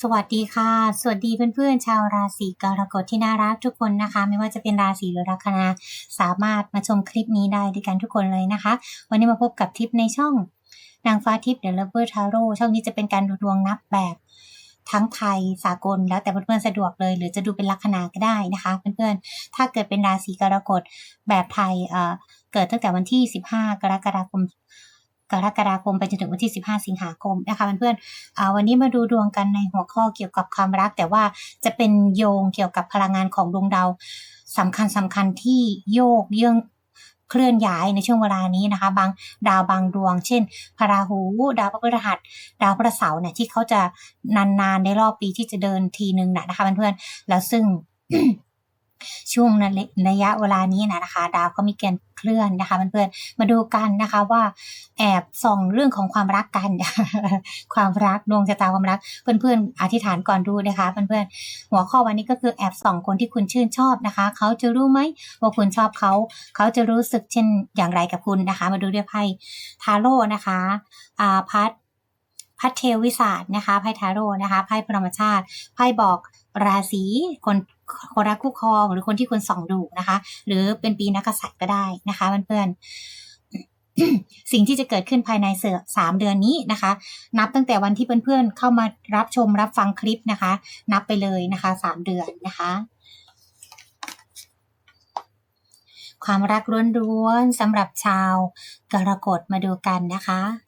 สวัสดีค่ะ สวัสดีเพื่อนๆ ชาวราศีกรกฎที่น่ารักทุกคนนะคะ ไม่ว่าจะเป็นราศีหรือลัคนาสามารถมาชมคลิปนี้ได้ด้วยกันทุกคนเลยนะคะ วันนี้มาพบกับทิปในช่องนางฟ้าทิปเดอะเลเวอร์ทาโร่ช่องนี้จะเป็นการดูดวงนับแบบ ทั้งไทยสากลแล้วแต่เพื่อนๆสะดวกเลย หรือจะดูเป็นลัคนาก็ได้นะคะ เพื่อนๆถ้าเกิดเป็นราศีกรกฎแบบไทยเอ่อเกิดตั้งแต่วันที่ 15 กรกฎาคม กรกฎาคมไปจนถึงวันที่ 15 สิงหาคมนะคะเพื่อนๆวันนี้มาดูดวงกันในหัวข้อเกี่ยวกับความรัก แต่ว่าจะเป็นโยงเกี่ยวกับพลังงานของดวงดาวสำคัญสำคัญที่โยกเยื่องเคลื่อนย้ายในช่วงเวลานี้นะคะ บางดาวบางดวง เช่น พระราหู ดาวพฤหัส ดาวพระเสาร์เนี่ยที่เขาจะนานๆในรอบปีที่จะเดินทีนึงนะนะคะเพื่อนๆแล้วซึ่ง ช่วงนั้นระยะเวลานี้นะนะคะ ดาวก็มีเกณฑ์เคลื่อนนะคะเพื่อนๆมาดูกันนะคะว่าแอบส่องเรื่องของความรักกัน ความรักดวงชะตาความรัก เพื่อนๆ อธิษฐานก่อนดูนะคะเพื่อนๆหัวข้อวันนี้ก็คือแอบส่องคนที่คุณชื่นชอบนะคะ เขาจะรู้ไหมว่าคุณชอบเขา เขาจะรู้สึกเช่นอย่างไรกับคุณนะคะ มาดูด้วยไพ่ทาโร่นะคะอ่าพัดพัดเทววิสาสนะคะไพ่ทาโร่นะคะไพ่พรหมชาติไพ่บอกราศีคน คนรักคู่ครอง หรือคนที่คุณส่องดูนะคะ หรือเป็นปีนักษัตริย์ก็ได้นะคะเพื่อนๆสิ่งที่จะเกิดขึ้นภายในเสือสามเดือนนี้นะคะ นับตั้งแต่วันที่เพื่อนๆ เข้ามารับชมรับฟังคลิปนะคะ นับไปเลยนะคะสามเดือนนะคะความรักล้วนๆสำหรับชาวกรกฎมาดูกันนะคะ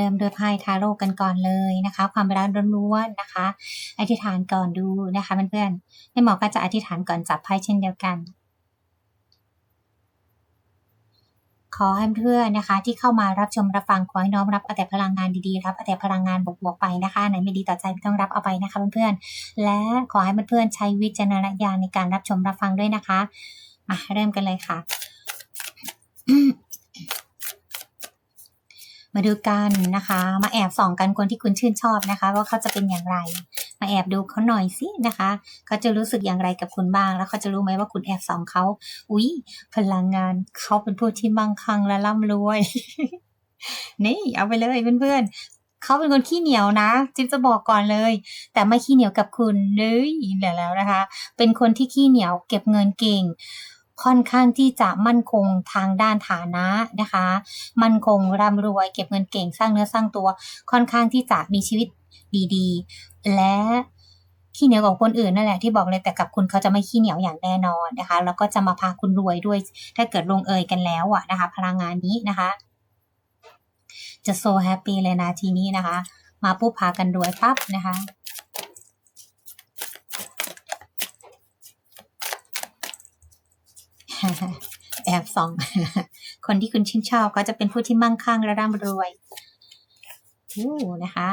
ริ่มด้วยไพ่ทาโร่กันก่อนเลยนะคะ ความรักล้วนๆนะคะ อธิษฐานก่อนดูนะคะเพื่อนๆให้หมอก็จะอธิษฐานก่อนจับไพ่เช่นเดียวกัน ขอให้เพื่อนนะคะ ที่เข้ามารับชมรับฟังขอให้น้อมรับเอาแต่พลังงานดีๆรับเอาแต่พลังงานบวกๆไปนะคะไหนไม่ดีต่อใจไม่ต้องรับเอาไปนะคะเพื่อนๆและขอให้เพื่อนๆใช้วิจารณญาณในการรับชมรับฟังด้วยนะคะมาเริ่มกันเลยค่ะ มาดูกันนะคะ มาแอบส่องกันคนที่คุณชื่นชอบนะคะ ว่าเขาจะเป็นอย่างไร มาแอบดูเขาหน่อยสินะคะ เขาจะรู้สึกอย่างไรกับคุณบ้าง แล้วเขาจะรู้ไหมว่าคุณแอบส่องเขาอุ๊ย พลังงานเขาเป็นผู้ที่มั่งคั่งและร่ำรวย นี่ เอาไปเลยเพื่อนๆเขาเป็นคนขี้เหนียวนะจิ๊บจะบอกก่อนเลย แต่ไม่ขี้เหนียวกับคุณเลยเดี๋ยวแล้วนะคะ เป็นคนที่ขี้เหนียวเก็บเงินเก่ง ค่อนข้างที่จะมั่นคงทางด้านฐานะนะคะ มั่นคงร่ำรวย เก็บเงินเก่งสร้างเนื้อสร้างตัว ค่อนข้างที่จะมีชีวิตดีๆ และขี้เหนียวกับคนอื่นนั่นแหละที่บอกเลยแต่กับคุณเขาจะไม่ขี้เหนียวอย่างแน่นอนนะคะ แล้วก็จะมาพาคุณรวยด้วย ถ้าเกิดลงเอยกันแล้วอะนะคะ พลังงานนี้นะคะ จะโซแฮปปี้เลยนะทีนี้นะคะ มาปุ๊บพากันรวยปั๊บนะคะ แอบส่อง คนที่คุณชื่นชอบก็จะเป็นผู้ที่มั่งคั่งและร่ำรวยอู้นะคะ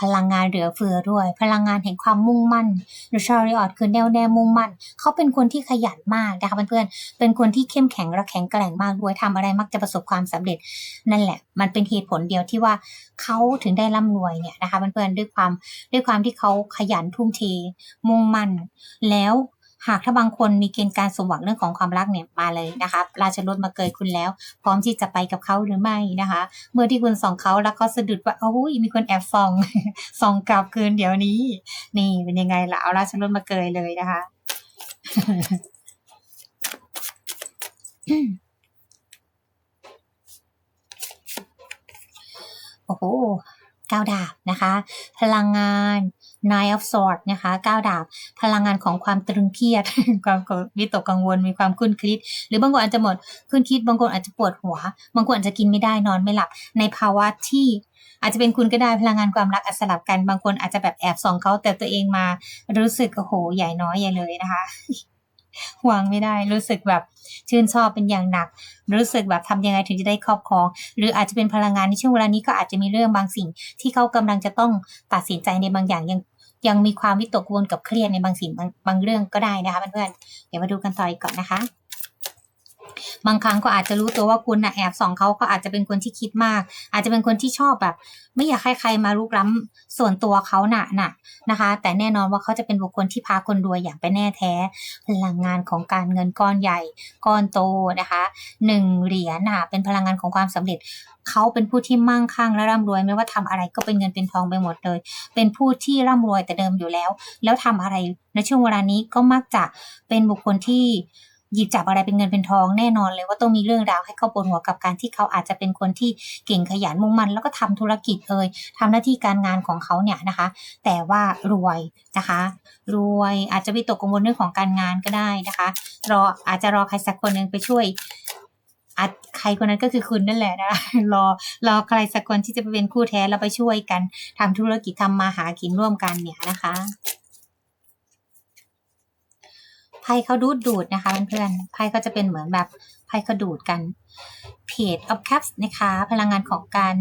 พลังงานเหลือเฟือด้วย พลังงานแห่งความมุ่งมั่นหรือชาริออตคือแน่วแนวมุ่งมั่น เขาเป็นคนที่ขยันมากนะคะเพื่อนๆเป็นคนที่เข้มแข็งและแข็งแกร่งมากด้วยทำอะไรมักจะประสบความสำเร็จ นั่นแหละ มันเป็นเหตุผลเดียวที่ว่าเขาถึงได้ร่ำรวยเนี่ยนะคะเพื่อนๆด้วยความด้วยความที่เขาขยันทุ่มเทมุ่งมั่น แล้ว หากถ้าบางคนมีเกณฑ์การสมหวังเรื่องของความรักเนี่ยมาเลยนะคะราชรถมาเกยคุณแล้ว พร้อมที่จะไปกับเขาหรือไม่นะคะ เมื่อที่คุณส่องเขาแล้วเขาสะดุดว่าโอ้ยมีคนแอบส่องส่องกลับคืนเดี๋ยวนี้ นี่เป็นยังไงล่ะเอาราชรถมาเกยเลยนะคะโอ้โหก้าวดาบนะคะ พลังงาน Nine of Swords นะคะก้าวดาบ พลังงานของความตรึงเครียด ความวิตกกังวล มีความคุ้นคิด หรือบางคนอาจจะหมดคุ้นคิด บางคนอาจจะปวดหัว บางคนอาจจะกินไม่ได้นอนไม่หลับ ในภาวะที่อาจจะเป็นคุณก็ได้พลังงานความรักอสลับกันบางคนอาจจะแบบแอบส่องเขาแต่ตัวเองมารู้สึกโอ้โหใหญ่น้อยใหญ่เลยนะคะวางไม่ได้รู้สึกแบบชื่นชอบเป็นอย่างหนัก รู้สึกแบบทำยังไงถึงจะได้ครอบครอง หรืออาจจะเป็นพลังงานในช่วงเวลานี้ก็อาจจะมีเรื่องบางสิ่ง ที่เขากำลังจะต้องตัดสินใจในบางอย่างยัง ยังมีความวิตกกังวลกับเครียดในบางสิ่งบางบางเรื่องก็ได้นะคะเพื่อนๆเดี๋ยวมาดูกันต่ออีกก่อนนะคะ บางครั้งก็อาจจะรู้ตัวว่าคุณนะแอบส่องเขาก็อาจจะเป็นคนที่คิดมาก อาจจะเป็นคนที่ชอบแบบ ไม่อยากให้ใครมาลุกล้ำส่วนตัวเขาหนะน่ะนะคะ แต่แน่นอนว่าเขาจะเป็นบุคคลที่พาคนรวยอย่างไปแน่แท้ พลังงานของการเงินก้อนใหญ่ก้อนโตนะคะหนึ่งเหรียญน่ะเป็นพลังงานของความสำเร็จเขาเป็นผู้ที่มั่งคั่งและร่ำรวยไม่ว่าทำอะไรก็เป็นเงินเป็นทองไปหมดเลย เป็นผู้ที่ร่ำรวยแต่เดิมอยู่แล้ว แล้วทำอะไรในช่วงเวลานี้ก็มักจะเป็นบุคคลที่ หยิบจับอะไรเป็นเงินเป็นทองแน่นอนเลยว่าต้องมีเรื่องราวให้เขาปวดหัวกับการที่เขาอาจจะเป็นคนที่เก่งขยันมุ่งมั่นแล้วก็ทำธุรกิจเอ่ยทำหน้าที่การงานของเขาเนี่ยนะคะ แต่ว่ารวยนะคะ รวยอาจจะไปตกกังวลเรื่องของการงานก็ได้นะคะรออาจจะรอใครสักคนหนึ่งไปช่วยอาจใครคนนั้นก็คือคุณนั่นแหละนะรอรอใครสักคนที่จะไปเป็นคู่แท้แล้วไปช่วยกันทำธุรกิจทำมาหากินร่วมกันเนี่ยนะคะ ไพ่เขาดูดดูดนะคะเพื่อนๆไพ่ก็จะเป็นเหมือนแบบไพ่เขาดูดกัน Page of Cups นะคะ พลังงานของการ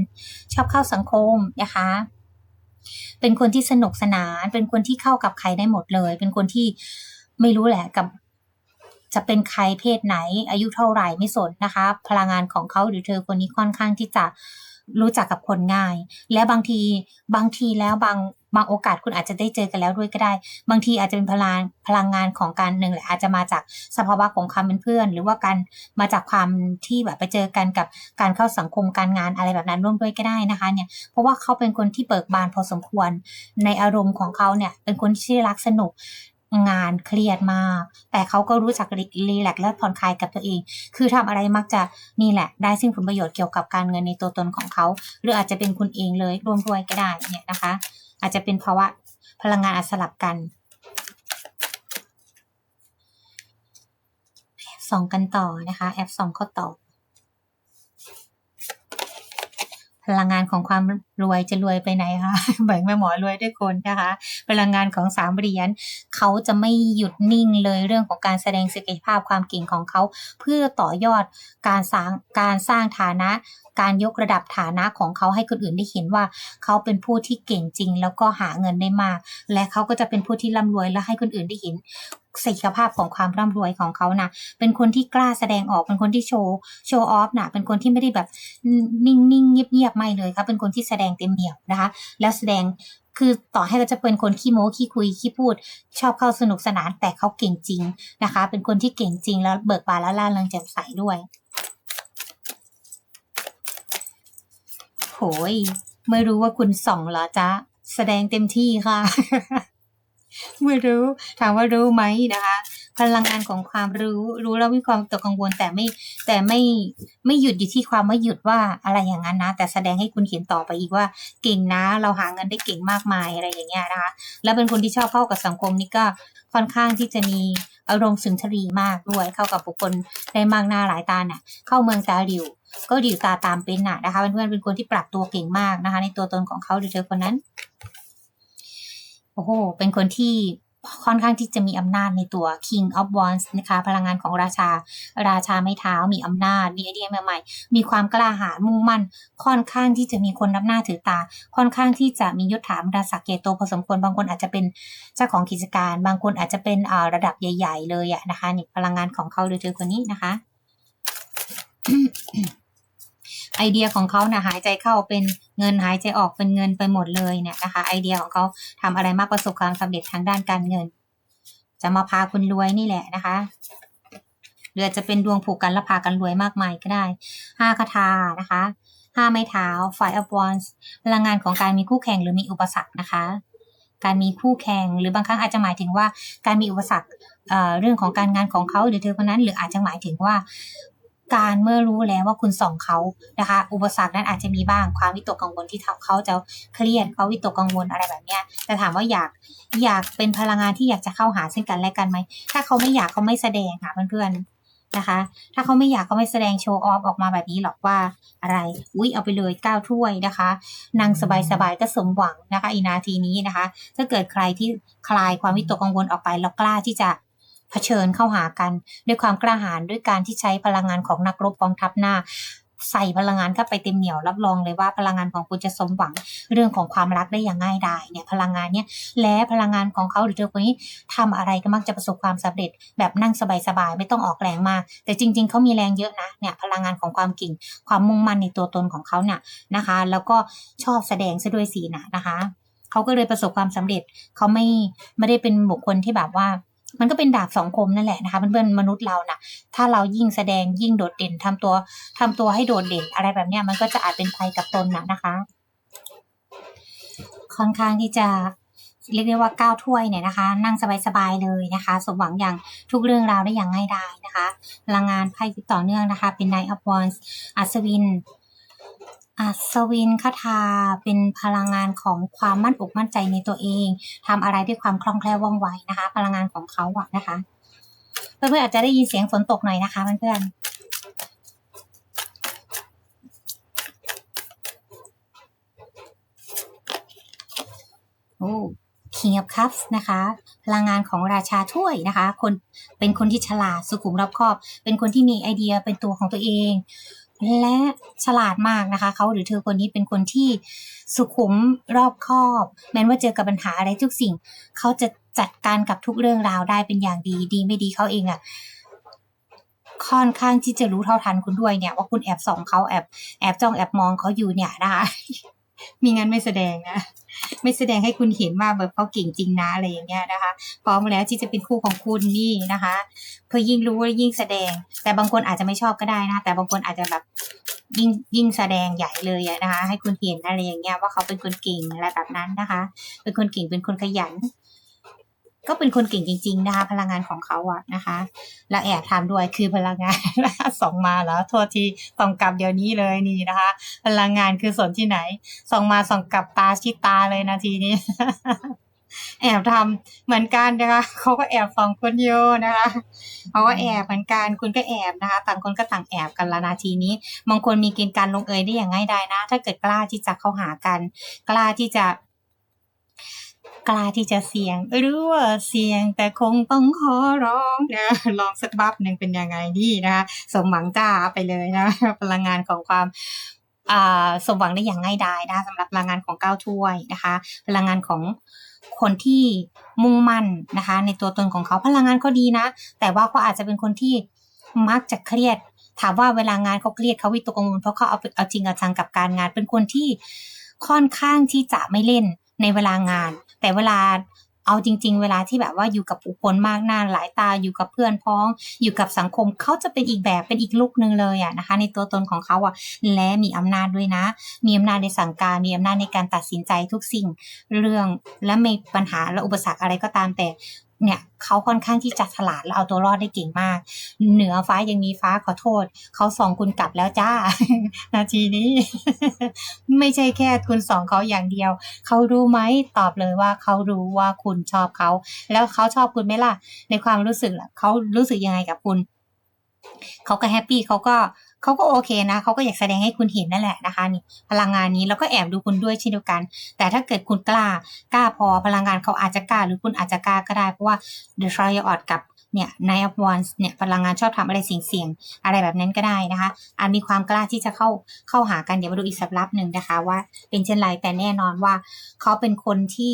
ชอบเข้าสังคมนะคะ เป็นคนที่สนุกสนาน เป็นคนที่เข้ากับใครได้หมดเลย เป็นคนที่ไม่รู้แหละกับจะเป็นใครเพศไหน อายุเท่าไหร่ไม่สนนะคะ พลังงานของเขาหรือเธอคนนี้ค่อนข้างที่จะรู้จักกับคนง่าย และบางทีบางทีแล้วบาง บางโอกาสคุณอาจจะได้เจอกันแล้วด้วยก็ได้ บางทีอาจจะเป็นพลังพลังงานของการหนึ่งแหละอาจจะมาจากสภาวะของความเป็นเพื่อน หรือว่าการมาจากความที่แบบไปเจอกันกับการเข้าสังคมการงานอะไรแบบนั้นร่วมด้วยก็ได้นะคะเนี่ยเพราะว่าเขาเป็นคนที่เบิกบานพอสมควรในอารมณ์ของเขาเนี่ยเป็นคนที่รักสนุกงานเครียดมาก แต่เขาก็รู้จักรีแลกและผ่อนคลายกับตัวเอง คือทำอะไรมักจะนี่แหละ ได้ซึ่งผลประโยชน์เกี่ยวกับการเงินในตัวตนของเขา หรืออาจจะเป็นคุณเองเลยร่วมด้วยก็ได้เนี่ยนะคะ อาจจะเป็นภาวะพลังงานอาสลับกันส่องกันต่อนะคะแอปส่องเข้าต่อ พลังงานของความรวยจะรวยไปไหนคะแบ่งแม่หมอรวยด้วยคนนะคะพลังงานของสามเหรียญเขาจะไม่หยุดนิ่งเลยเรื่องของการแสดงศักยภาพความเก่งของเขา เพื่อต่อยอดการสร้างการสร้างฐานะการยกระดับฐานะของเขาให้คนอื่นได้เห็นว่า เขาเป็นผู้ที่เก่งจริง แล้วก็หาเงินได้มาก และเขาก็จะเป็นผู้ที่ร่ำรวยและให้คนอื่นได้เห็นศักยภาพของความร่ำรวยของเขานะเป็นคนที่กล้าแสดงออกเป็นคนที่โชว์โชว์ออฟนะเป็นคนที่ไม่ได้แบบนิ่งๆเงียบๆไม่เลยครับเป็นคนที่แสดงเต็มเหนียวนะคะ แล้วแสดง คือต่อให้เขาจะเป็นคนขี้โม้ขี้คุยขี้พูด ชอบเข้าสนุกสนานแต่เขาเก่งจริงนะคะ เป็นคนที่เก่งจริงแล้วเบิกบานแล้วล่าเริงแจ่มใสด้วยโหยไม่รู้ว่าคุณส่องเหรอจ๊ะ แสดงเต็มที่ค่ะ ไม่รู้ ถามว่ารู้ไหมนะคะ พลังงานของความรู้ รู้แล้วมีความตกกังวลแต่ไม่แต่ไม่ไม่หยุดอยู่ที่ความไม่หยุดว่าอะไรอย่างนั้นนะ แต่แสดงให้คุณเห็นต่อไปอีกว่าเก่งนะ เราหาเงินได้เก่งมากมายอะไรอย่างเงี้ยนะคะ แล้วเป็นคนที่ชอบเข้ากับสังคมนี่ก็ค่อนข้างที่จะมีอารมณ์สุนทรีมากด้วยเข้ากับบุคคลได้มากหน้าหลายตาเนี่ยเข้าเมืองตาดิวก็ดิวตาตามเป็นน่ะนะคะเพื่อนๆเป็นคนที่ปรับตัวเก่งมากนะคะ ในตัวตนของเขาหรือเธอคนนั้น โอ้โห เป็นคนที่ค่อนข้างที่จะมีอำนาจในตัว King of Wands นะคะ พลังงานของราชา ราชาไม่เท้ามีอำนาจ มีไอเดียใหม่ๆ มีความกล้าหาญมุ่งมั่น ค่อนข้างที่จะมีคนนับหน้าถือตา ค่อนข้างที่จะมียศถาบรรดาศักดิ์ใหญ่โตพอสมควร บางคนอาจจะเป็นเจ้าของกิจการ บางคนอาจจะเป็นระดับใหญ่ ๆ เลยอะนะคะนี่พลังงานของเขาหรือเธอคนนี้นะคะ ไอเดียของเขานะ่ะหายใจเข้าเป็น เงินหายใจออกเป็นเงินไปหมดเลยเนี่ยนะคะ ไอเดียของเขาทำอะไรมากประสบความสำเร็จทางด้านการเงิน จะมาพาคุณรวยนี่แหละนะคะหรือจะเป็นดวงผูกกันและพากันรวยมากมายก็ได้ห้าคาถานะคะห้าไม้เท้า Five of Wands พลังงานของการมีคู่แข่งหรือมีอุปสรรคนะคะ การมีคู่แข่งหรือบางครั้งอาจจะหมายถึงว่าการมีอุปสรรคเรื่องของการงานของเขาหรือเธอคนนั้น หรืออาจจะหมายถึงว่า การเมื่อรู้แล้วว่าคุณส่องเขานะคะ อุปสรรคนั้นอาจจะมีบ้างความวิตกกังวลที่ทำเขาจะเครียดเขาวิตกกังวลอะไรแบบเนี้ยแต่ถามว่าอยากอยากเป็นพลังงานที่อยากจะเข้าหาซึ่งกันและกันไหมถ้าเขาไม่อยากเขาไม่แสดงค่ะเพื่อนๆนะคะ ถ้าเขาไม่อยากเขาไม่แสดงโชว์ออฟออกมาแบบนี้หรอกว่าอะไรอุ้ยเอาไปเลยเก้าถ้วยนะคะนั่งสบายๆก็สมหวังนะคะอีนาทีนี้นะคะ ถ้าเกิดใครที่คลายความวิตกกังวลออกไปแล้วกล้าที่จะ เผชิญเข้าหากัน ด้วยความกล้าหาญด้วยการที่ใช้พลังงานของนักรบกองทัพหน้า ใส่พลังงานเข้าไปเต็มเหนียวรับรองเลยว่าพลังงานของคุณจะสมหวังเรื่องของความรักได้อย่างง่ายดายเนี่ยพลังงานเนี่ยและพลังงานของเขาหรือเธอคนนี้ทำอะไรก็มักจะประสบความสำเร็จ แบบนั่งสบายๆไม่ต้องออกแรงมาก แต่จริง ๆเขามีแรงเยอะนะเนี่ยพลังงานของความเก่งความมุ่งมั่นในตัวตนของเขาเนี่ยนะคะ แล้วก็ชอบแสดงซะด้วยสีนะนะคะเขาก็เลยประสบความสำเร็จเขาไม่ไม่ได้เป็นบุคคลที่แบบว่า มันก็เป็นดาบสองคมนั่นแหละนะคะเพื่อนๆมนุษย์เรานะ่ะ ถ้าเรายิ่งแสดงยิ่งโดดเด่นทำตัวทำตัวให้โดดเด่นอะไรแบบเนี้ยมันก็จะอาจเป็นภัยกับตนนะนะคะ ค่อนข้างที่จะเรียกได้ว่าก้าวถ้วยเนี่ยนะคะ นั่งสบายๆเลยนะคะ สมหวังอย่างทุกเรื่องราวได้อย่างง่ายดายนะคะพลังงานไพ่ต่อเนื่องนะคะ เป็น Knight of Wands อัศวิน อัศวินคาถาเป็นพลังงานของความมั่นอกมั่นใจในตัวเองทำอะไรด้วยความคล่องแคล่วว่องไวนะคะ พลังงานของเขาอะนะคะ เพื่อนๆอาจจะได้ยินเสียงฝนตกหน่อยนะคะเพื่อนๆโอ้ King of Cups นะคะ พลังงานของราชาถ้วยนะคะ คนเป็นคนที่ฉลาดสุขุมรอบคอบ เป็นคนที่มีไอเดียเป็นตัวของตัวเอง และฉลาดมากนะคะ เขาหรือเธอคนนี้เป็นคนที่สุขุมรอบคอบ แม้ว่าเจอกับปัญหาอะไรทุกสิ่ง เขาจะจัดการกับทุกเรื่องราวได้เป็นอย่างดีดีไม่ดีเขาเองอะค่อนข้างที่จะรู้เท่าทันคุณด้วยเนี่ย ว่าคุณแอบส่องเขาแอบแอบจ้องแอบมองเขาอยู่เนี่ยนะคะมีงั้นไม่แสดงนะ ไม่แสดงให้คุณเห็นว่าแบบเขาเก่งจริงนะอะไรอย่างเงี้ยนะคะ พร้อมแล้วที่จะเป็นคู่ของคุณนี่นะคะ เพื่อยิ่งรู้ยิ่งแสดง แต่บางคนอาจจะไม่ชอบก็ได้นะ แต่บางคนอาจจะแบบยิ่งยิ่งแสดงใหญ่เลยนะคะ ให้คุณเห็นอะไรอย่างเงี้ยว่าเขาเป็นคนเก่งอะไรแบบนั้นนะคะ เป็นคนเก่งเป็นคนขยัน ก็เป็นคนเก่งจริง ๆ นะคะ พลังงานของเขาอะนะคะและแอบทำด้วยคือพลังงานส่งมาแล้วโทษทีส่องกลับเดี๋ยวนี้เลยนี่นะคะ พลังงานคือส่วนที่ไหนส่องมาส่องกลับตาชิดตาเลยนาทีนี้แอบทำเหมือนกันนะคะเขาก็แอบสองคนโยนะคะเขาก็แอบเหมือนกันคุณก็แอบนะคะ ต่างคนก็ต่างแอบกันละนาทีนี้บางคนมีเกณฑ์การลงเอยได้อย่างง่ายดายนะ ถ้าเกิดกล้าที่จะเข้าหากัน กล้าที่จะ กล้าที่จะเสี่ยงหรู้ว่าเสี่ยงแต่คงต้องขอร้องนะลองสักบับหนึ่งเป็นยังไงดีนะคะสมหวังจ้าไปเลยนะพลังงานของความอ่าสมหวังได้อย่างง่ายดายนะสำหรับพลังงานของเก้าถ้วยนะคะ พลังงานของคนที่มุ่งมั่นนะคะ ในตัวตนของเขาพลังงานก็ดีนะ แต่ว่าเขาอาจจะเป็นคนที่มักจะเครียด ถามว่าเวลางานเขาเครียดเขาวิตกกังวลเพราะเขาเอาเอาจริงเอาจังกับการงาน เป็นคนที่ค่อนข้างที่จะไม่เล่นในเวลางาน แต่เวลาเอาจริง ๆ เวลาที่แบบว่าอยู่กับผู้คนมากหน้าหลายตาอยู่กับเพื่อนพ้อง อยู่กับสังคมเขาจะเป็นอีกแบบเป็นอีกลุกหนึ่งเลยอะนะคะ ในตัวตนของเขาอะและมีอำนาจด้วยนะ มีอำนาจในสั่งการมีอำนาจในการตัดสินใจทุกสิ่งเรื่องและมีปัญหาและอุปสรรคอะไรก็ตามแต่ เนี่ยเขาค่อนข้างที่จะฉลาดและเอาตัวรอดได้เก่งมาก เหนือฟ้ายังมีฟ้าขอโทษ เขาส่องคุณกลับแล้วจ้า นาทีนี้ ไม่ใช่แค่คุณส่องเขาอย่างเดียว เขารู้ไหมตอบเลยว่าเขารู้ว่าคุณชอบเขา แล้วเขาชอบคุณไหมล่ะ ในความรู้สึกล่ะเขารู้สึกยังไงกับคุณ เขาก็แฮปปี้เขาก็ เขาก็โอเคนะเขาก็อยากแสดงให้คุณเห็นนั่นแหละนะคะนี่พลังงานนี้แล้วก็แอบดูคุณด้วยเช่นเดียวกัน แต่ถ้าเกิดคุณกล้ากล้าพอพลังงานเขาอาจจะกล้า หรือคุณอาจจะกล้าก็ได้เพราะว่า The Trial of กับเนี่ย Nine of Wands เนี่ยพลังงานชอบทำอะไรเสี่ยงๆอะไรแบบนั้นก็ได้นะคะอาจมีความกล้าที่จะเข้าเข้าหากันเดี๋ยวมาดูอีกสับลับหนึ่งนะคะ ว่าเป็นเช่นไรแต่แน่นอนว่าเขาเป็นคนที่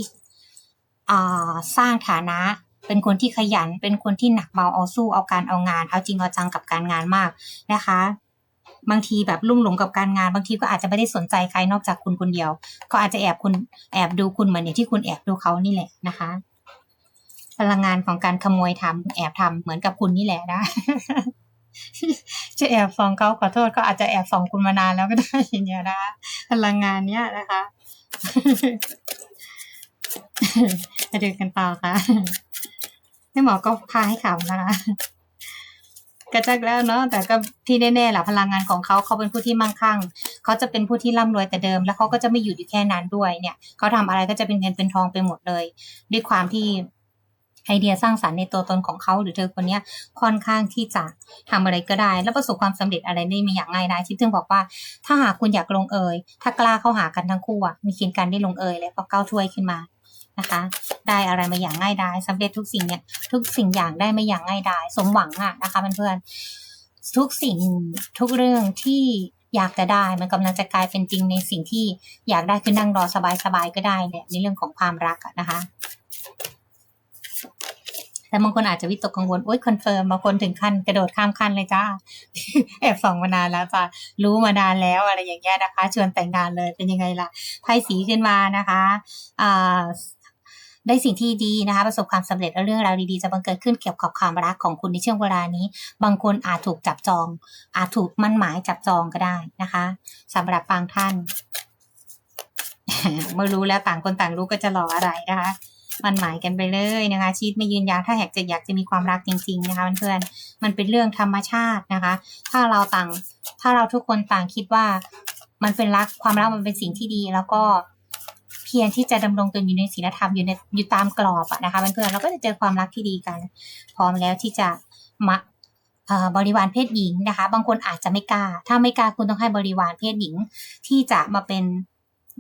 อ่าสร้างฐานะเป็นคนที่ขยัน เป็นคนที่หนักเบาเอาสู้เอาการเอางาน เอาจริงเอาจังกับการงานมากนะคะ บางทีแบบลุ่มหลงกับการงานบางทีก็อาจจะไม่ได้สนใจใครนอกจากคุณคนเดียวเขาอาจจะแอบคุณแอบดูคุณเหมือนอย่างที่คุณแอบดูเขานี่แหละนะคะ พลังงานของการขโมยทำแอบทำเหมือนกับคุณนี่แหละนะจะแอบส่องเขาขอโทษก็อาจจะแอบส่องคุณมานานแล้วก็ได้อย่างเงี้ยนะพลังงานเนี้ยนะคะมาดูกันต่อค่ะให้หมอก็พาให้ขำนะคะ กระจักแล้วเนาะแต่ก็ที่แน่ๆแหละพลังงานของเขาเขาเป็นผู้ที่มั่งคั่งเขาจะเป็นผู้ที่ร่ำรวยแต่เดิม แล้วเขาก็จะไม่อยู่อยู่แค่นั้นด้วยเนี่ยเขาทำอะไรก็จะเป็นเงินเป็นทองไปหมดเลย ด้วยความที่ไอเดียสร้างสรรค์ในตัวตนของเขาหรือเธอคนนี้ค่อนข้างที่จะทำอะไรก็ได้ แล้วประสบความสำเร็จอะไรได้ม่อย่างง่ายได้ที่ถึงบอกว่า ถ้าหากคุณอยากลงเอย ถ้ากล้าเข้าหากันทั้งคู่อะมีเกณฑ์การได้ลงเอยเลยเพราะเก้าถ้วยขึ้นมา นะคะ ได้อะไรมาอย่างง่ายดายสำเร็จทุกสิ่งเนี่ยทุกสิ่งอย่างได้มาอย่างง่ายดายสมหวังอะนะคะเพื่อนๆทุกสิ่งทุกเรื่องที่อยากจะได้มันกำลังจะกลายเป็นจริงในสิ่งที่อยากได้คือนั่งรอสบายๆก็ได้เนี่ยในเรื่องของความรักนะคะแต่บางคนอาจจะวิตกกังวลโอ๊ยคอนเฟิร์มบางคนถึงขั้นกระโดดข้ามขั้นเลยจ้า แอบส่องมานานแล้วจ้ารู้มานานแล้วอะไรอย่างเงี้ยนะคะ ชวนแต่งงานเลยเป็นยังไงล่ะไพ่สีขึ้นมานะคะอ่า ได้สิ่งที่ดีนะคะประสบความสำเร็จและเรื่องราวดีๆจะบังเกิดขึ้นเกี่ยวกับความรักของคุณในช่วงเวลานี้ บางคนอาจถูกจับจอง อาจถูกมั่นหมายจับจองก็ได้นะคะสำหรับบางท่านเมื่อรู้แล้วต่างคนต่างรู้ก็จะรออะไรนะคะมันหมายกันไปเลยนะคะชีวิตไม่ยืนยาวถ้าอยากจะอยากจะมีความรักจริง ๆ นะคะเพื่อนๆมันเป็นเรื่องธรรมชาตินะคะ ถ้าเราต่าง ถ้าเราทุกคนต่างคิดว่า มันเป็นรักความรักมันเป็นสิ่งที่ดีแล้วก็ พียรที่จะดำรงตนอยู่ในศีลธรรมอยู่ในอยู่ตามกรอบอะนะคะเพื่อนๆเราก็จะเจอความรักที่ดีกัน พร้อมแล้วที่จะมาบริวารเพศหญิงนะคะ บางคนอาจจะไม่กล้า ถ้าไม่กล้าคุณต้องให้บริวารเพศหญิงที่จะมาเป็น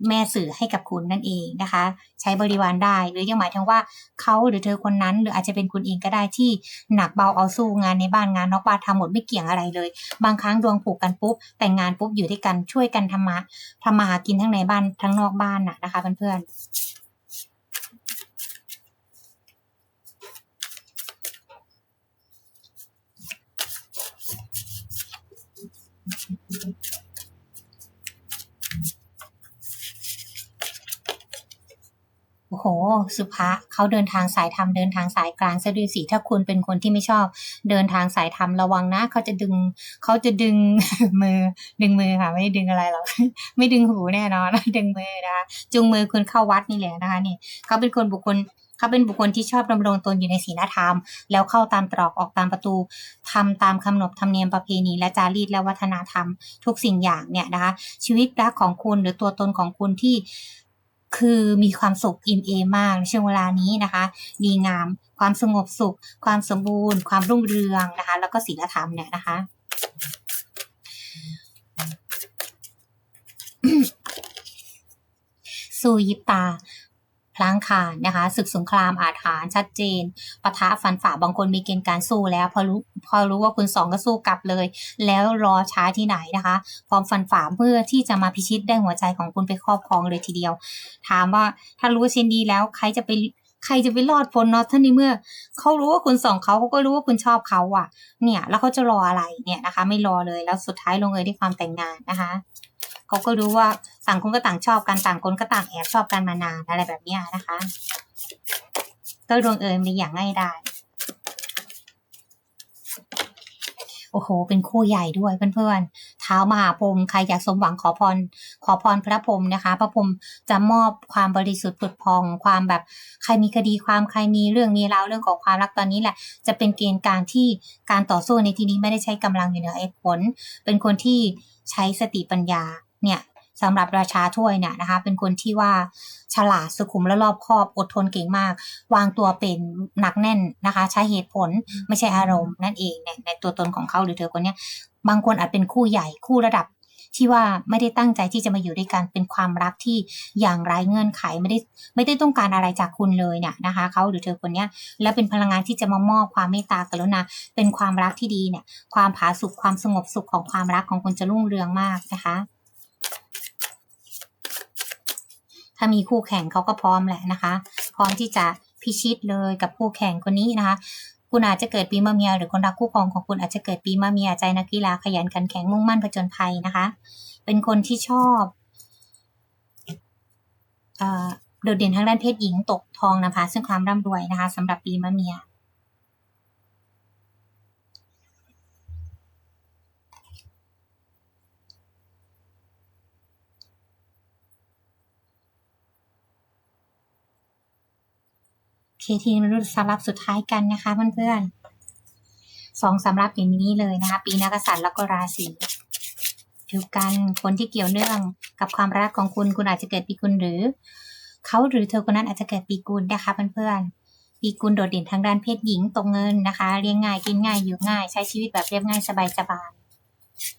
แม่สื่อให้กับคุณนั่นเองนะคะ ใช้บริวารได้ หรือยังหมายถึงว่าเขาหรือเธอคนนั้น หรืออาจจะเป็นคุณเองก็ได้ที่หนักเบาเอาสู้งานในบ้านงานนอกบ้านทำหมดไม่เกี่ยงอะไรเลย บางครั้งดวงผูกกันปุ๊บ แต่งงานปุ๊บอยู่ด้วยกันช่วยกันทำมาทำมาหากินทั้งในบ้านทั้งนอกบ้านน่ะนะคะเพื่อนๆ โอ้โห สุภะเขาเดินทางสายธรรมเดินทางสายกลางซะด้วยสิถ้าคุณเป็นคนที่ไม่ชอบ เดินทางสายธรรมระวังนะเขาจะดึงเขาจะดึงมือ ดึงมือค่ะ ไม่ดึงอะไรหรอกไม่ดึงหูแน่นอนดึงมือนะคะจูงมือคุณเข้าวัดนี่แหละนะคะนี่เขาเป็นคนบุคคลเขาเป็นบุคคลที่ชอบดำรงตนอยู่ในศีลธรรม แล้วเข้าตามตรอกออกตามประตูทำตามคำนบธรรมเนียมประเพณี และจารีตและวัฒนธรรม ทุกสิ่งอย่างเนี่ยนะคะชีวิตรักของคุณหรือตัวตนของคุณที่ คือมีความสุขอิ่มเอมากในช่วงเวลานี้นะคะดีงาม ความสงบสุข ความสมบูรณ์ ความรุ่งเรืองนะคะ แล้วก็ศีลธรรมเนี่ยนะคะสู่ยิบตา ลางขานนะคะศึกสงครามอาถรรพ์ชัดเจนปะทะฟันฝ่าบางคนมีเกณฑ์การสู้แล้ว พอรู้พอรู้ว่าคุณสองก็สู้กลับเลย แล้วรอช้าที่ไหนนะคะ พร้อมฟันฝ่าเพื่อที่จะมาพิชิตได้หัวใจของคุณไปครอบครองเลยทีเดียว ถามว่าถ้ารู้เช่นดีแล้วใครจะไปใครจะไปรอดพ้นเนาะท่านในเมื่อเขารู้ว่าคุณสองเขาเขาก็รู้ว่าคุณชอบเขาอะ เนี่ย แล้วเขาจะรออะไรเนี่ยนะคะ ไม่รอเลยแล้วสุดท้ายลงเอยด้วยความแต่งงานนะคะ เขาก็รู้ว่าต่างคนก็ต่างชอบกันต่างคนก็ต่างแอบชอบกันมานานอะไรแบบนี้นะคะก็ลงเอยในอย่างง่ายดายโอ้โห เป็นคู่ใหญ่ด้วยเพื่อนๆเท้ามหาพรหมใครอยากสมหวังขอพร ขอพรพระพรหมนะคะ พระพรหมจะมอบความบริสุทธิ์ผุดพอง ความแบบใครมีคดีความใครมีเรื่องมีราวเรื่องของความรักตอนนี้แหละ จะเป็นเกณฑ์การที่การต่อสู้ในที่นี้ไม่ได้ใช้กำลังอยู่เหนือเหตุผล เป็นคนที่ใช้สติปัญญา เนี่ยสำหรับราชาถ้วยเนี่ยนะคะ เป็นคนที่ว่าฉลาดสุขุมและรอบคอบอดทนเก่งมาก วางตัวเป็นหนักแน่นนะคะ ใช้เหตุผลไม่ใช่อารมณ์นั่นเองในในตัวตนของเขาหรือเธอคนนี้บางคนอาจเป็นคู่ใหญ่คู่ระดับที่ว่าไม่ได้ตั้งใจที่จะมาอยู่ด้วยกันเป็นความรักที่อย่างไร้เงื่อนไขไม่ได้ไม่ได้ต้องการอะไรจากคุณเลยเนี่ยนะคะเขาหรือเธอคนนี้แล้วเป็นพลังงานที่จะมามอบความเมตตากรุณาเป็นความรักที่ดีเนี่ย ความผาสุกความสงบสุขของความรักของคุณจะรุ่งเรืองมากนะคะ ถ้ามีคู่แข่งเขาก็พร้อมแหละนะคะ พร้อมที่จะพิชิตเลยกับคู่แข่งคนนี้นะคะ คุณอาจจะเกิดปีมะเมีย หรือคนรักคู่ครองของคุณอาจจะเกิดปีมะเมียใจนักกีฬาขยันขันแข็งมุ่งมั่นผจญภัยนะคะ เป็นคนที่ชอบเอ่อโดดเด่นทางด้านเพศหญิงตกทองนะคะ ซึ่งความร่ำรวยนะคะสำหรับปีมะเมีย เคทีมนุษย์สำรับสุดท้ายกันนะคะเพื่อนๆสองสำรับอย่างนี้เลยนะคะ ปีนักษัตริย์แล้วก็ราศีอยู่กันคนที่เกี่ยวเนื่องกับความรักของคุณคุณอาจจะเกิดปีกุลหรือ เขาหรือเธอคนนั้นอาจจะเกิดปีกุลนะคะเพื่อนๆปีกุลโดดเด่นทางด้านเพศหญิงตรงเงินนะคะเลี้ยงง่ายกินง่ายอยู่ง่าย ใช้ชีวิตแบบเรียบง่ายสบายสบาย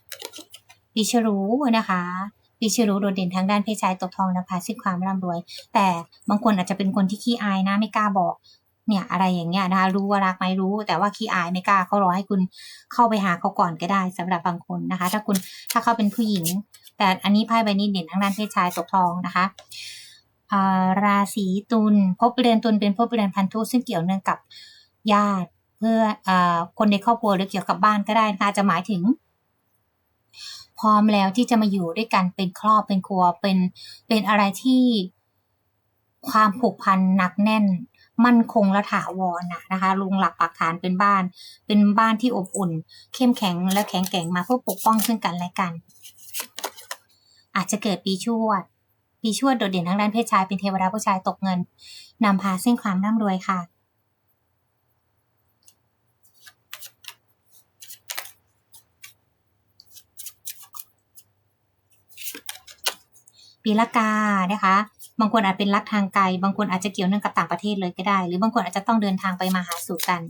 ๆปีฉลูนะคะ ปีฉลูโดดเด่นทางด้านเพศชายตกทองนะคะซึ่งความร่ำรวย แต่บางคนอาจจะเป็นคนที่ขี้อายนะไม่กล้าบอก เนี่ยอะไรอย่างเงี้ยนะคะรู้ว่ารักไหมรู้ แต่ว่าขี้อายไม่กล้าเขารอให้คุณเข้าไปหาเขาก่อนก็ได้สำหรับบางคนนะคะ ถ้าคุณถ้าเขาเป็นผู้หญิง แต่อันนี้ไพ่ใบนี้เด่นทางด้านเพศชายตกทองนะคะราศีตุลภพเรือนตุลเป็นภพเรือนพันธุซึ่งเกี่ยวเนื่องกับญาติเพื่ออคนในครอบครัวหรือเกี่ยวกับบ้านก็ได้นะคะจะหมายถึง พร้อมแล้วที่จะมาอยู่ด้วยกันเป็นครอบเป็นครัวเป็นเป็นอะไรที่ความผูกพันหนักแน่น มั่นคงและถาวรนะนะคะลงหลักปักฐานเป็นบ้าน เป็นบ้านที่อบอุ่น เข้มแข็งและแข็งแกร่งมาเพื่อปกป้องซึ่งกันและกัน อาจจะเกิดปีชวด ปีชวดโดดเด่นทางด้านเพศชายเป็นเทวดาผู้ชายตกเงินนำพาซึ่งความร่ำรวยค่ะ ปีละกานะคะ บางคนอาจเป็นรักทางไกล บางคนอาจจะเกี่ยวเนื่องกับต่างประเทศเลยก็ได้ หรือบางคนอาจจะต้องเดินทางไปมาหาสู่กัน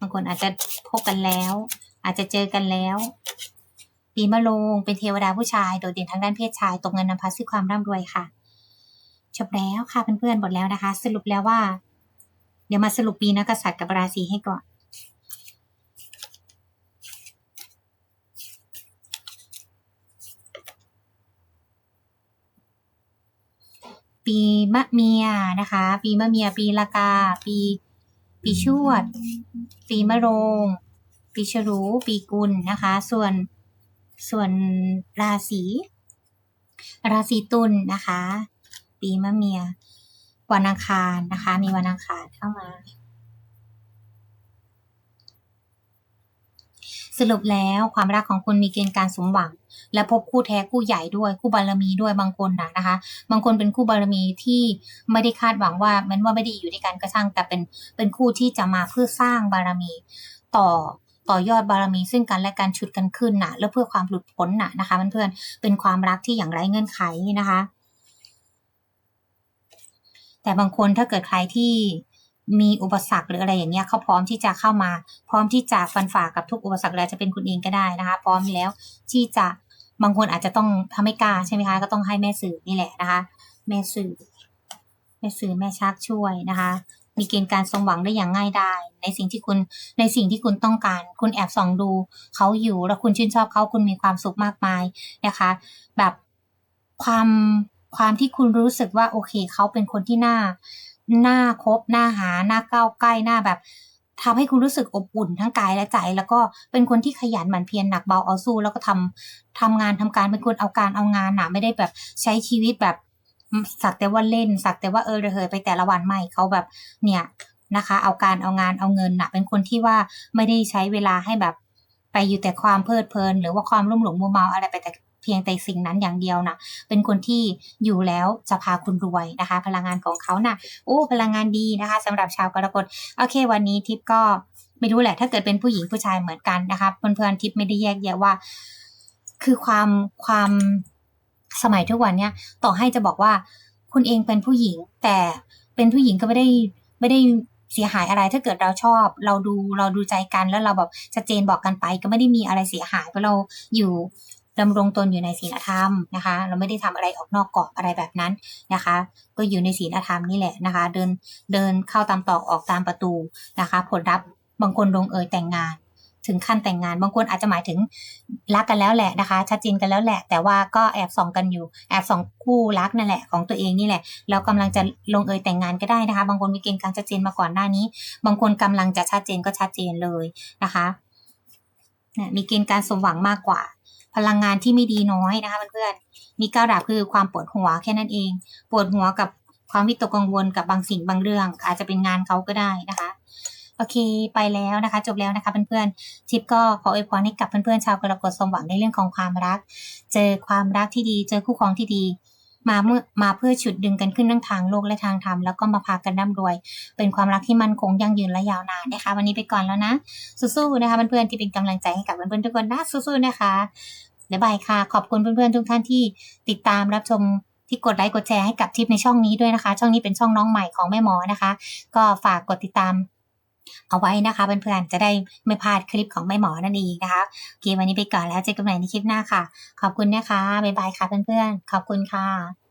บางคนอาจจะพบกันแล้ว อาจจะเจอกันแล้วปีมะโรงเป็นเทวดาผู้ชาย โดดเด่นทางด้านเพศชาย ตกเงินนำพาซึ่งความร่ำรวยค่ะจบแล้วค่ะเพื่อนๆหมดแล้วนะคะ สรุปแล้วว่า เดี๋ยวมาสรุปปีนักกษัตริย์กับราศีให้ก่อน ปีมะเมียนะคะ ปีมะเมีย ปีละกา ปี ปีชวด ปีมะโรง ปีฉลูปีกุลนะคะ ส่วนส่วนราศีราศีตุลนะคะ ปีมะเมีย วันอังคารนะคะ มีวันอังคารเข้ามา สรุปแล้วความรักของคุณมีเกณฑ์การสมหวัง และพบคู่แท้คู่ใหญ่ด้วยคู่บารมีด้วยบางคนนะนะคะ บางคนเป็นคู่บารมีที่ไม่ได้คาดหวังว่าแม้ว่าไม่ได้อยู่ด้วยกันก็ช่างแต่เป็นเป็นคู่ที่จะมาเพื่อสร้างบารมีต่อต่อยอดบารมีซึ่งกันและการฉุดกันขึ้นนะแล้วเพื่อความหลุดพ้นนะนะคะเพื่อนๆเป็นความรักที่อย่างไร้เงื่อนไขนะคะ แต่บางคนถ้าเกิดใครที่มีอุปสรรคหรืออะไรอย่างเงี้ยเขาพร้อมที่จะเข้ามา พร้อมที่จะฟันฝ่ากับทุกอุปสรรคเลยจะเป็นคุณเองก็ได้นะคะ พร้อมแล้วที่จะ บางคนอาจจะต้องทำไม่กล้าใช่ไหมคะ ก็ต้องให้แม่สื่อนี่แหละนะคะ แม่สื่อ แม่สื่อแม่ชักช่วยนะคะ มีเกณฑ์การสมหวังได้อย่างง่ายดายในสิ่งที่คุณในสิ่งที่คุณต้องการ คุณแอบส่องดูเขาอยู่แล้วคุณชื่นชอบเขาคุณมีความสุขมากมายนะคะ แบบความความที่คุณรู้สึกว่าโอเคเขาเป็นคนที่น่าน่าคบน่าหาน่าก้าวใกล้น่าแบบ ทำให้คุณรู้สึกอบอุ่นทั้งกายและใจ แล้วก็เป็นคนที่ขยันหมั่นเพียรหนักเบาเอาสู้ แล้วก็ทำทำงานทำการเป็นคนเอาการเอางานหนะไม่ได้แบบใช้ชีวิตแบบสักแต่ว่าเล่น สักแต่ว่าเออระเหยไปแต่ละวันไม่เขาแบบเนี่ยนะคะ เอาการเอางานเอาเงินหนะเป็นคนที่ว่าไม่ได้ใช้เวลาให้แบบไปอยู่แต่ความเพลิดเพลิน หรือว่าความรุ่มหลงมัวเมาอะไรไปแต่ เพียงแต่สิ่งนั้นอย่างเดียวนะเป็นคนที่อยู่แล้วจะพาคุณรวยนะคะ พลังงานของเขานะ่ะโอ้พลังงานดีนะคะสำหรับชาวกรกฎโอเค วันนี้ทิปก็ไม่รู้แหละถ้าเกิดเป็นผู้หญิงผู้ชายเหมือนกันนะคะเพื่อนๆทิปไม่ได้แยกแยะว่า คือความความสมัยทุกวันเนี้ยต่อให้จะบอกว่าคุณเองเป็นผู้หญิง แต่เป็นผู้หญิงก็ไม่ได้ไม่ได้เสียหายอะไรถ้าเกิดเราชอบ เราดูเราดูใจกันแล้วเราแบบชัดเจนบอกกันไป ก็ไม่ได้มีอะไรเสียหายเพราะเราอยู่ ดำรงตนอยู่ในศีลธรรมนะคะ เราไม่ได้ทำอะไรออกนอกกรอบอะไรแบบนั้นนะคะ ก็อยู่ในศีลธรรมนี่แหละนะคะ เดินเดินเข้าตามตอกออกตามประตูนะคะ ผลลัพธ์บางคนลงเอยแต่งงาน ถึงขั้นแต่งงาน บางคนอาจจะหมายถึงรักกันแล้วแหละนะคะ ชัดเจนกันแล้วแหละ แต่ว่าก็แอบส่องกันอยู่แอบส่องคู่รักนั่นแหละของตัวเองนี่แหละแล้วกำลังจะลงเอยแต่งงานก็ได้นะคะ บางคนมีเกณฑ์การชัดเจนมาก่อนหน้านี้ บางคนกำลังจะชัดเจนก็ชัดเจนเลยนะคะนี่มีเกณฑ์การสมหวังมากกว่า พลังงานที่ไม่ดีน้อยนะคะเพื่อนๆมีก้าวดาบคือความปวดหัวแค่นั้นเอง ปวดหัวกับความวิตกกังวลกับบางสิ่งบางเรื่อง อาจจะเป็นงานเขาก็ได้นะคะโอเคไปแล้วนะคะ จบแล้วนะคะเพื่อนๆทิปก็ขออวยพรให้กับเพื่อนๆชาวกรกฎสมหวังในเรื่องของความรัก เจอความรักที่ดี เจอคู่ครองที่ดี มาเมื่อมาเพื่อฉุดดึงกันขึ้นทั้งทางโลกและทางธรรมแล้วก็มาพากันร่ำรวย เป็นความรักที่มั่นคงยั่งยืนและยาวนานนะคะ วันนี้ไปก่อนแล้วนะ สู้ๆนะคะเพื่อนๆที่เป็นกำลังใจให้กับเพื่อนๆทุกคนนะสู้ๆนะคะบ๊ายบายค่ะ ขอบคุณเพื่อนๆทุกท่านที่ติดตามรับชมที่กดไลค์กดแชร์ให้กับทิปในช่องนี้ด้วยนะคะ ช่องนี้เป็นช่องน้องใหม่ของแม่หมอนะคะ ก็ฝากกดติดตาม เอาไว้นะคะเพื่อนๆจะได้ไม่พลาดคลิปของแม่หมอนั่นเองนะคะโอเควันนี้ไปก่อนแล้วเจอกันใหม่ในคลิปหน้าค่ะ ขอบคุณนะคะบ๊ายบายค่ะเพื่อนๆขอบคุณค่ะ